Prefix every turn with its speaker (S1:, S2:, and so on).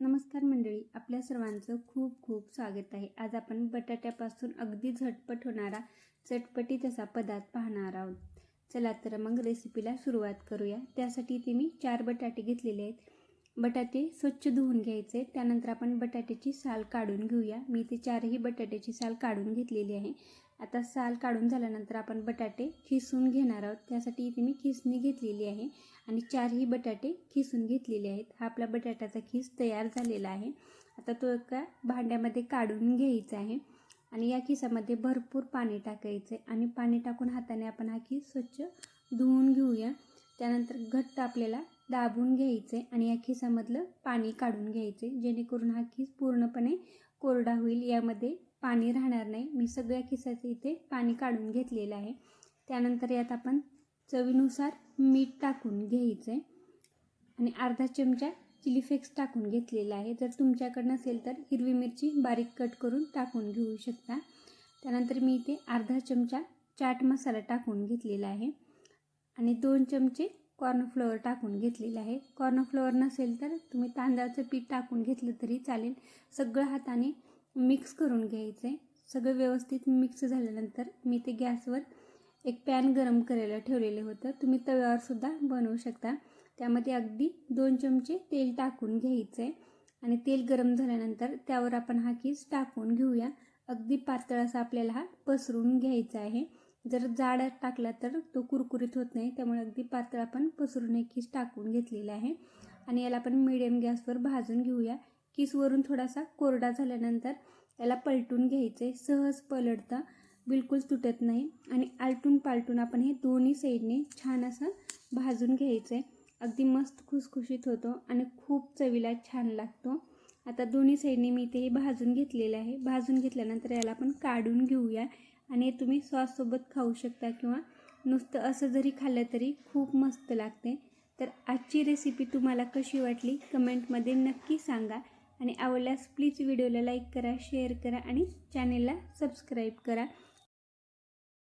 S1: नमस्कार मंडळी आपल्या सर्वांचं खूप खूप स्वागत आहे. आज आपण बटाट्यापासून अगदी झटपट होणारा चटपटीत असा पदार्थ पाहणार आहोत. चला तर मग रेसिपीला सुरुवात करूया. त्यासाठी इथे मी चार बटाटे घेतलेले आहेत. बटाटे स्वच्छ धुवून घ्यायचे. त्यानंतर आपण बटाट्याची साल काढून घेऊया. मी इथे चारही बटाट्याची साल काढून घेतलेली आहे. आता साल काढून झाल्यानंतर आपण बटाटे खिसून घेणार आहोत. त्यासाठी इथे मी खिसणी घेतलेली आहे आणि चारही बटाटे खिसून घेतलेले आहेत. हा आपला बटाट्याचा खीस तयार झालेला आहे. आता तो एका भांड्यामध्ये काढून घ्यायचा आहे आणि या खिसामध्ये भरपूर पाणी टाकायचं आहे आणि पाणी टाकून हाताने आपण हा खीस स्वच्छ धुवून घेऊया. त्यानंतर घट्ट आपल्याला दाबून घ्यायचं आहे आणि या खिसामधलं पाणी काढून घ्यायचे जेणेकरून हा खीस पूर्णपणे कोरडा होईल. यामध्ये पाणी राहणार नाही. मी सगळ्या खिसाचं इथे पाणी काढून घेतलेलं आहे. त्यानंतर यात आपण चवीनुसार मीठ टाकून घ्यायचं. आहे आणि अर्धा चमचा चिली फ्लेक्स टाकून घेतलेला आहे. जर तुमच्याकडं नसेल तर हिरवी मिरची बारीक कट करून टाकून घेऊ शकता. त्यानंतर मी इथे अर्धा चमचा चाट मसाला टाकून घेतलेला आहे. आणि दोन चमचे कॉर्नफ्लोअर टाकून घेतलेलं आहे. कॉर्नफ्लोअर नसेल तर तुम्ही तांदळाचं पीठ टाकून घेतलं तरी चालेल. सगळं हाताने मिक्स करून घ्यायचं. आहे सगळं व्यवस्थित मिक्स झाल्यानंतर मी ते गॅसवर एक पॅन गरम करायला ठेवलेलं होतं. तुम्ही तव्यावरसुद्धा बनवू शकता. त्यामध्ये अगदी दोन चमचे तेल टाकून घ्यायचं. आहे आणि तेल गरम झाल्यानंतर त्यावर आपण हा कीस टाकून घेऊया. अगदी पातळ असा आपल्याला हा पसरून घ्यायचा आहे. जर जाड टाकला तर तो कुरकुरीत होत नाही. त्यामुळे अगदी पातळ आपण पसरून एक किस टाकून घेतलेला आहे. आणि याला आपण मिडियम गॅसवर भाजून घेऊया. किसवरून थोडासा कोरडा झाल्यानंतर याला पलटून घ्यायचे. सहज पलटतं बिलकुल तुटत नाही आणि आलटून पालटून आपण हे दोन्ही साईडने छान असं भाजून घ्यायचं. आहे अगदी मस्त खुसखुशीत होतो आणि खूप चवीला छान लागतो. आता दोन्ही साईडने मी ते भाजून घेतलेलं आहे. भाजून घेतल्यानंतर याला आपण काढून घेऊया आणि हे तुम्ही सॉससोबत खाऊ शकता किंवा नुसतं असं जरी खाल्लं तरी खूप मस्त लागते. तर आजची रेसिपी तुम्हाला कशी वाटली? कमेंटमध्ये नक्की सांगा. आणि आवडल्यास प्लीज व्हिडिओला लाईक करा शेअर करा आणि चॅनेलला सबस्क्राईब करा.